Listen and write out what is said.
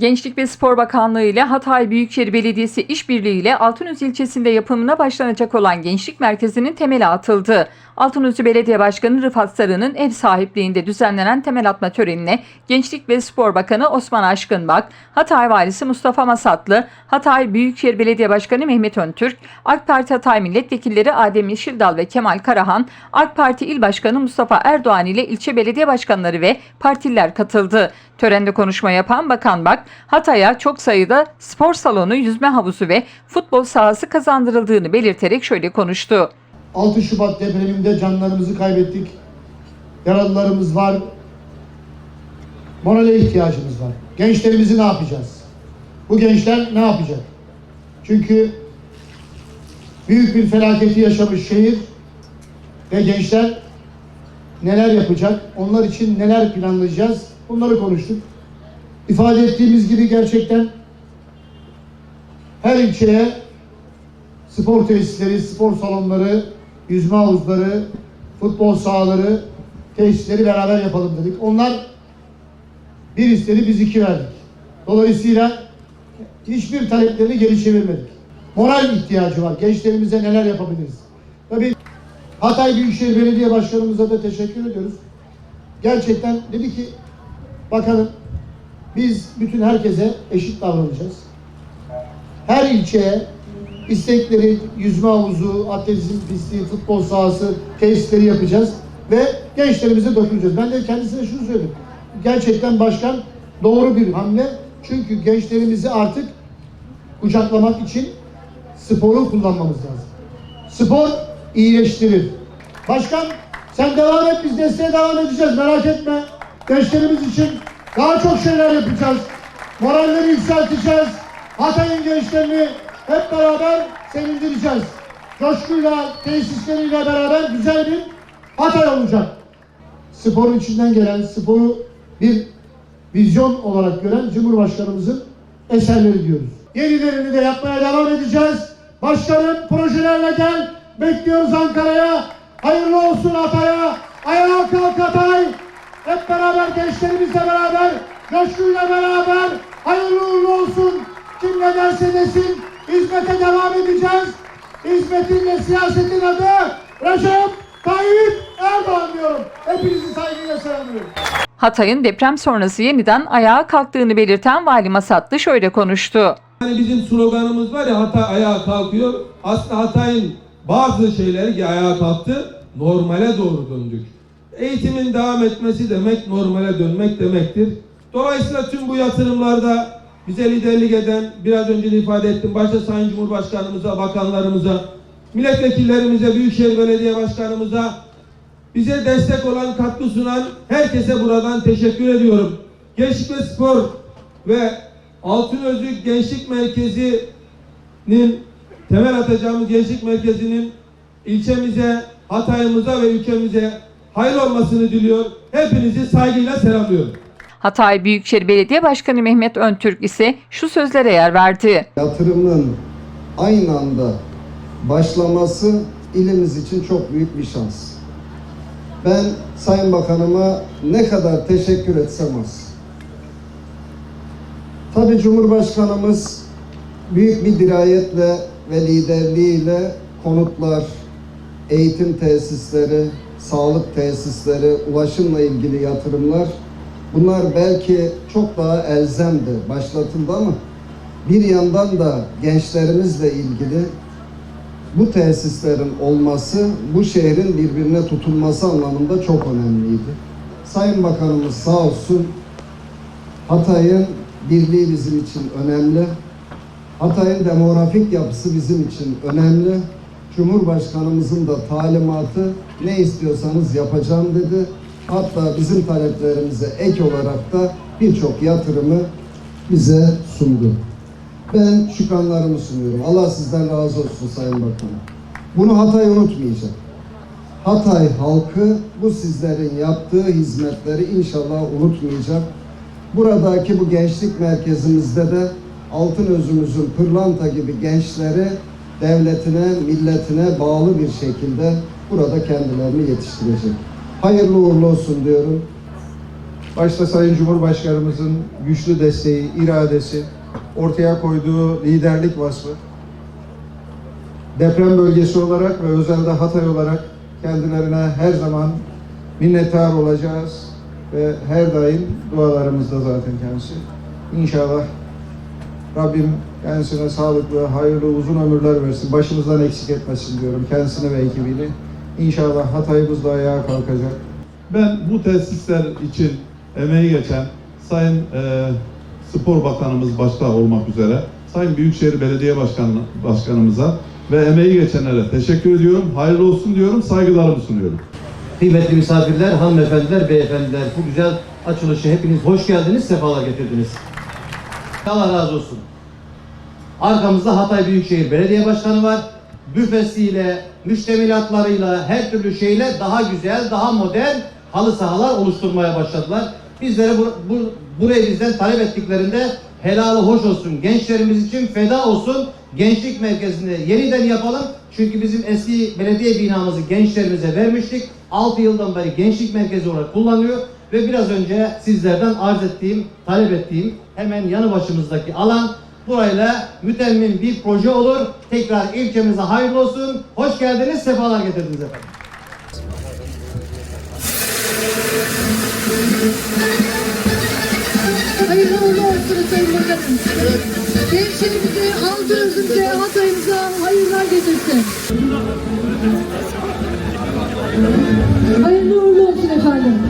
Gençlik ve Spor Bakanlığı ile Hatay Büyükşehir Belediyesi işbirliğiyle Altınöz ilçesinde yapımına başlanacak olan Gençlik Merkezi'nin temeli atıldı. Altınözü Belediye Başkanı Rıfat Sarı'nın ev sahipliğinde düzenlenen temel atma törenine Gençlik ve Spor Bakanı Osman Aşkınbak, Hatay Valisi Mustafa Masatlı, Hatay Büyükşehir Belediye Başkanı Mehmet Öntürk, AK Parti Hatay Milletvekilleri Adem Yeşildal ve Kemal Karahan, AK Parti İl Başkanı Mustafa Erdoğan ile ilçe belediye başkanları ve partililer katıldı. Törende konuşma yapan Bakan Bak, Hatay'a çok sayıda spor salonu, yüzme havuzu ve futbol sahası kazandırıldığını belirterek şöyle konuştu. 6 Şubat depreminde canlarımızı kaybettik. Yaralılarımız var. Morale ihtiyacımız var. Gençlerimizi ne yapacağız? Bu gençler ne yapacak? Çünkü büyük bir felaketi yaşamış şehir ve gençler neler yapacak? Onlar için neler planlayacağız? Bunları konuştuk. İfade ettiğimiz gibi gerçekten her ilçeye spor tesisleri, spor salonları, yüzme havuzları, futbol sahaları, tesisleri beraber yapalım dedik. Onlar bir istedi, biz iki verdik. Dolayısıyla hiçbir taleplerini geri çevirmedik. Moral ihtiyacı var. Gençlerimize neler yapabiliriz? Tabii Hatay Büyükşehir Belediye Başkanımıza da teşekkür ediyoruz. Gerçekten dedi ki bakalım biz bütün herkese eşit davranacağız her ilçeye istekleri, yüzme havuzu, atletizm pisti, futbol sahası, tesisleri yapacağız ve gençlerimize dokunacağız. Ben de kendisine şunu söyledim. Gerçekten başkan doğru bir hamle. Çünkü gençlerimizi artık kucaklamak için sporu kullanmamız lazım. Spor iyileştirir. Başkan sen devam et biz desteğe devam edeceğiz merak etme. Gençlerimiz için daha çok şeyler yapacağız. Moralleri yükselteceğiz. Hatay'ın gençlerini hep beraber sevindireceğiz. Coşkuyla, tesisleriyle beraber güzel bir Hatay olacak. Sporun içinden gelen, sporu bir vizyon olarak gören Cumhurbaşkanımızın eserleri diyoruz. Yenilerini de yapmaya devam edeceğiz. Başkanım projelerle gel. Bekliyoruz Ankara'ya. Hayırlı olsun Hatay'a. Ayağa kalk Hatay. Hep beraber gençlerimizle beraber, coşkuyla beraber hayırlı uğurlu olsun. Kim ne derse desin hizmete devam edeceğiz. Hizmetin ve siyasetin adı Recep Tayyip Erdoğan diyorum. Hepinizi saygıyla selamlıyorum. Hatay'ın deprem sonrası yeniden ayağa kalktığını belirten Vali Masatlı şöyle konuştu. Hani bizim sloganımız var ya Hatay ayağa kalkıyor. Aslında Hatay'ın bazı şeyleri ki ayağa kalktı. Normale doğru döndük. Eğitimin devam etmesi demek normale dönmek demektir. Dolayısıyla tüm bu yatırımlarda bize liderlik eden biraz önce de ifade ettim. Başta Sayın Cumhurbaşkanımıza, bakanlarımıza, milletvekillerimize, Büyükşehir Belediye Başkanımıza bize destek olan, katkı sunan herkese buradan teşekkür ediyorum. Gençlik ve Spor ve Altınözük Gençlik Merkezi'nin temel atacağımız gençlik merkezinin ilçemize, Hatay'ımıza ve ülkemize hayır olmasını diliyor. Hepinizi saygıyla selamlıyorum. Hatay Büyükşehir Belediye Başkanı Mehmet Öntürk ise şu sözlere yer verdi. yatırımın aynı anda başlaması ilimiz için çok büyük bir şans. Ben Sayın Bakanıma ne kadar teşekkür etsem az. Tabi Cumhurbaşkanımız büyük bir dirayetle ve liderliğiyle konutlar, eğitim tesisleri, sağlık tesisleri, ulaşımla ilgili yatırımlar bunlar belki çok daha elzemdi, başlatıldı ama bir yandan da gençlerimizle ilgili bu tesislerin olması, bu şehrin birbirine tutulması anlamında çok önemliydi. Sayın Bakanımız sağ olsun Hatay'ın birliği bizim için önemli. Hatay'ın demografik yapısı bizim için önemli. Cumhurbaşkanımızın da talimatı ne istiyorsanız yapacağım dedi. Hatta bizim taleplerimize ek olarak da birçok yatırımı bize sundu. Ben şükranlarımı sunuyorum. Allah sizden razı olsun Sayın Bakanım. Bunu Hatay unutmayacak. Hatay halkı bu sizlerin yaptığı hizmetleri inşallah unutmayacak. Buradaki bu gençlik merkezimizde de altın özümüzün pırlanta gibi gençleri devletine, milletine bağlı bir şekilde burada kendilerini yetiştirecek. Hayırlı uğurlu olsun diyorum. Başta Sayın Cumhurbaşkanımızın güçlü desteği, iradesi, ortaya koyduğu liderlik vasfı, deprem bölgesi olarak ve özelde Hatay olarak kendilerine her zaman minnettar olacağız ve her daim dualarımızda zaten kendisi. İnşallah Rabbim kendisine sağlıklı, hayırlı, uzun ömürler versin. Başımızdan eksik etmesin diyorum kendisine ve ekibini. İnşallah Hatay'ımız da ayağa kalkacak. Ben bu tesisler için emeği geçen Sayın e, Spor Bakanımız başta olmak üzere Sayın Büyükşehir Belediye Başkanı, Başkanımıza ve emeği geçenlere teşekkür ediyorum. Hayırlı olsun diyorum, saygılarımı sunuyorum. Kıymetli misafirler, hanımefendiler, beyefendiler, bu güzel açılışı hepiniz hoş geldiniz, sefalar getirdiniz. Allah razı olsun. Arkamızda Hatay Büyükşehir Belediye Başkanı var. Büfesiyle, müştemilatlarıyla, her türlü şeyle daha güzel, daha modern halı sahalar oluşturmaya başladılar. Bizlere bu, bu, burayı bizden talep ettiklerinde helalı hoş olsun, gençlerimiz için feda olsun, gençlik merkezini yeniden yapalım. Çünkü bizim eski belediye binamızı gençlerimize vermiştik. 6 yıldan beri gençlik merkezi olarak kullanıyor ve biraz önce sizlerden arz ettiğim, talep ettiğim hemen yanı başımızdaki alan Burayla mütemmin bir proje olur. Tekrar ilçemize hayırlı olsun. Hoş geldiniz, sefalar getirdiniz efendim. Hayırlı uğurlu olsun Sayın Bakanım. Evet. Gençlerimize, halk turizmce, Hatay'ımıza hayırlar getirsin. Hayırlı uğurlu olsun efendim.